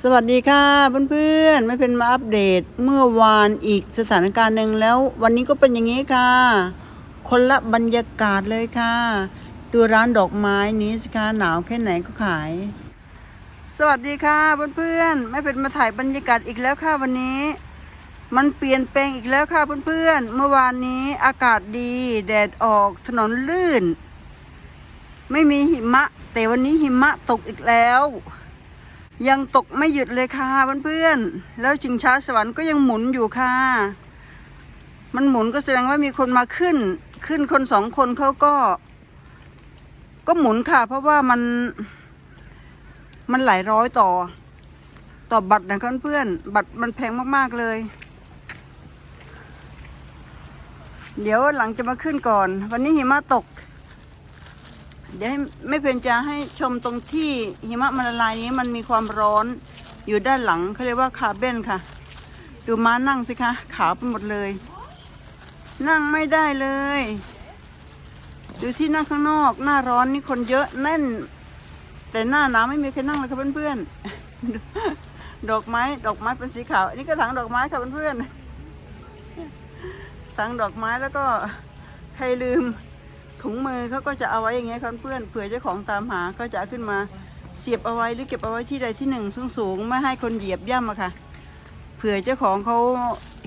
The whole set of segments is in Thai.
สวัสดีค่ะเพื่อนๆ ไม่เป็นมาอัปเดตเมื่อวานอีกสถานการณ์หนึ่งแล้ว วันนี้ก็เป็นอย่างนี้ค่ะ คนละบรรยากาศเลยค่ะ ดูร้านดอกไม้นี้สิคะหนาวแค่ไหนก็ขาย สวัสดีค่ะเพื่อนๆ ไม่เป็นมาถ่ายบรรยากาศอีกแล้วค่ะวันนี้ มันเปลี่ยนแปลงอีกแล้วค่ะเพื่อนๆ เมื่อวานนี้อากาศดีแดดออกถนนลื่น ไม่มีหิมะ แต่วันนี้หิมะตกอีกแล้ว ยังตกไม่หยุดเลยค่ะเพื่อนๆ แล้วชิงช้าสวรรค์ก็ยังหมุนอยู่ค่ะ มันหมุนก็แสดงว่ามีคนมาขึ้น ขึ้นคนสองคนเขาก็ ก็หมุนค่ะ เพราะว่ามัน มันหลายร้อยต่อ ต่อบัตรนะเพื่อนๆ บัตรมันแพงมากๆเลย เดี๋ยวหลังจะมาขึ้นก่อน วันนี้หิมะตก เดี๋ยวให้ไม่เพนจะให้ชมตรงที่หิมะมันละลายนี้มันมีความร้อนอยู่ด้านหลังเขาเรียกว่าคาร์เบนค่ะ ดูม้านั่งสิคะขาวไปหมดเลย นั่งไม่ได้เลย ดูที่นั่งข้างนอก หน้าร้อนนี่คนเยอะแน่น แต่หน้าหนาวไม่มีใครนั่งเลยค่ะเพื่อนๆดอกไม้ดอกไม้เป็นสีขาว อันนี้ก็ถังดอกไม้ค่ะเพื่อนๆถังดอกไม้แล้วก็ใครลืม ถุงมือเขาก็จะเอาไว้อย่างเงี้ยครับเพื่อนเผื่อเจ้าของตามหาก็จะเอาขึ้นมาเสียบเอาไว้หรือเก็บเอาไว้ที่ใดที่หนึ่งสูงสูงๆไม่ให้คนเหยียบย่ำอะค่ะเผื่อเจ้าของเขา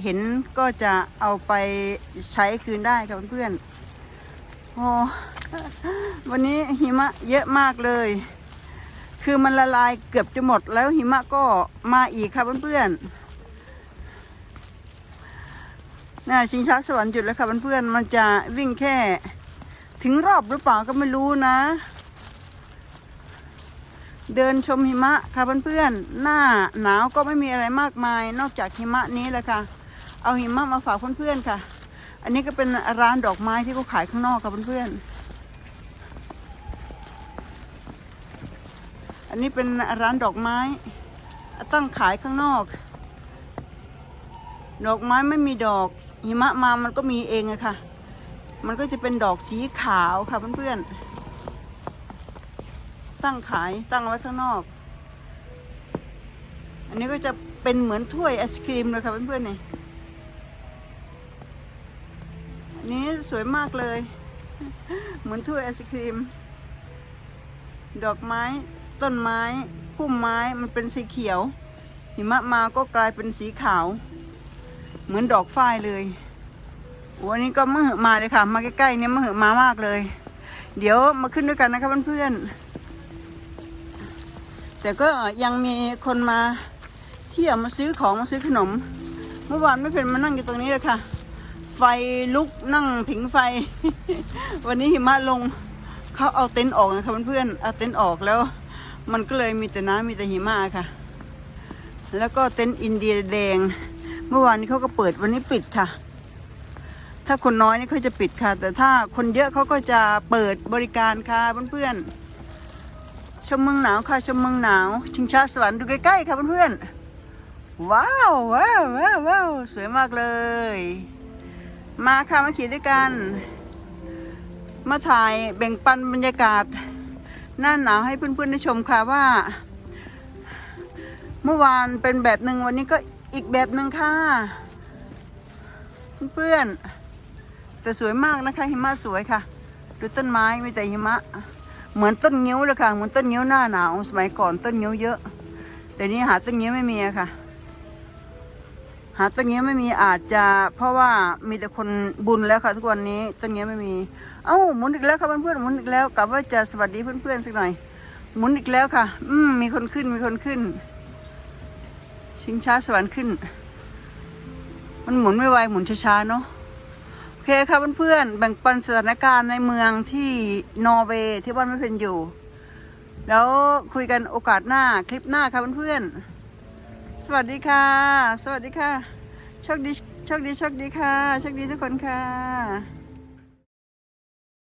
เห็นก็จะเอาไปใช้คืนได้ครับเพื่อนโอ้วันนี้หิมะเยอะมากเลย คือมันละลายเกือบจะหมดแล้วหิมะก็มาอีกครับเพื่อนๆน่าชิงช้าสวรรค์จุดแล้วค่ะเพื่อนๆมันจะวิ่งแค่ ถึงรอบหรือเปล่าก็ไม่รู้นะ เดินชมหิมะค่ะเพื่อนๆหน้าหนาวก็ไม่มีอะไรมากมาย นอกจากหิมะนี้แหละค่ะ เอาหิมะมาฝากเพื่อนๆค่ะ อันนี้ก็เป็นร้านดอกไม้ที่เขาขายข้างนอกค่ะเพื่อนๆอันนี้เป็นร้านดอกไม้ ตั้งขายข้างนอก ดอกไม้ไม่มีดอกหิมะมามันก็มีเองอะค่ะ มันก็จะเป็นดอกสีขาวค่ะเพื่อนๆ ตั้งขายตั้งไว้ข้างนอก อันนี้ก็จะเป็นเหมือนถ้วยไอศครีมเลยค่ะเพื่อนๆนี่อันนี้สวยมากเลย เหมือนถ้วยไอศครีม ดอกไม้ต้นไม้พุ่มไม้มันเป็นสีเขียว หิมะมาก็กลายเป็นสีขาว เหมือนดอกฝ้ายเลย วันนี้ก็มะเหอมาเลยค่ะ มาใกล้ๆเนี่ยมะเหอมามากเลย เดี๋ยวมาขึ้นด้วยกันนะครับเพื่อนๆแต่ก็ยังมีคนมาเที่ยวมาซื้อของมาซื้อขนม เมื่อวานไม่เป็นมานั่งอยู่ตรงนี้เลยค่ะ ไฟลุกนั่งผิงไฟ วันนี้หิมะลงเขาเอาเต็นท์ออกนะครับเพื่อนๆเอาเต็นท์ออกแล้ว มันก็เลยมีแต่น้ำมีแต่หิมะค่ะ แล้วก็เต็นท์อินเดียแดง เมื่อวานนี้เขาก็เปิดวันนี้ปิดค่ะ ถ้าคนน้อยนี่เขาจะปิดค่ะ แต่ถ้าคนเยอะเขาก็จะเปิดบริการค่ะเพื่อนๆชมเมืองหนาวค่ะชมเมืองหนาว ชิงช้าสวรรค์ดูใกล้ๆค่ะเพื่อนๆว้าวว้าวว้าววาวสวยมากเลย มาค่ะมาขี่ด้วยกัน มาถ่ายแบ่งปันบรรยากาศหน้าหนาวให้เพื่อนๆได้ชมค่ะว่า เมื่อวานเป็นแบบหนึ่งวันนี้ก็อีกแบบหนึ่งค่ะ เพื่อนๆ แต่สวยมากนะคะ หิมะสวยค่ะ ดูต้นไม้มีแต่หิมะ เหมือนต้นงิ้วเลยค่ะ เหมือนต้นงิ้วหน้าหนาวสมัยก่อนต้นงิ้วเยอะแต่นี้หาต้นงิ้วไม่มีค่ะ หาต้นงิ้วไม่มีอาจจะ เพราะว่ามีแต่คนบุญแล้วค่ะทุกวันนี้ต้นงิ้วไม่มี เอ้าหมุนอีกแล้วค่ะเพื่อนๆหมุนอีกแล้วกลับว่าจะสวัสดีเพื่อนๆสักหน่อย หมุนอีกแล้วค่ะ อืมมีคนขึ้นมีคนขึ้น ชิงช้าสวรรค์ขึ้น มันหมุนไม่ไวหมุนช้าๆเนาะ เคค่ะเพื่อนๆแบ่งปันสถานการณ์ในเมืองที่นอร์เวย์ที่บ้านไม่เป็นอยู่ แล้วคุยกันโอกาสหน้าคลิปหน้าค่ะเพื่อนๆสวัสดีค่ะ สวัสดีค่ะโชคดีโชคดีโชคดีค่ะโชคดีทุกคนค่ะ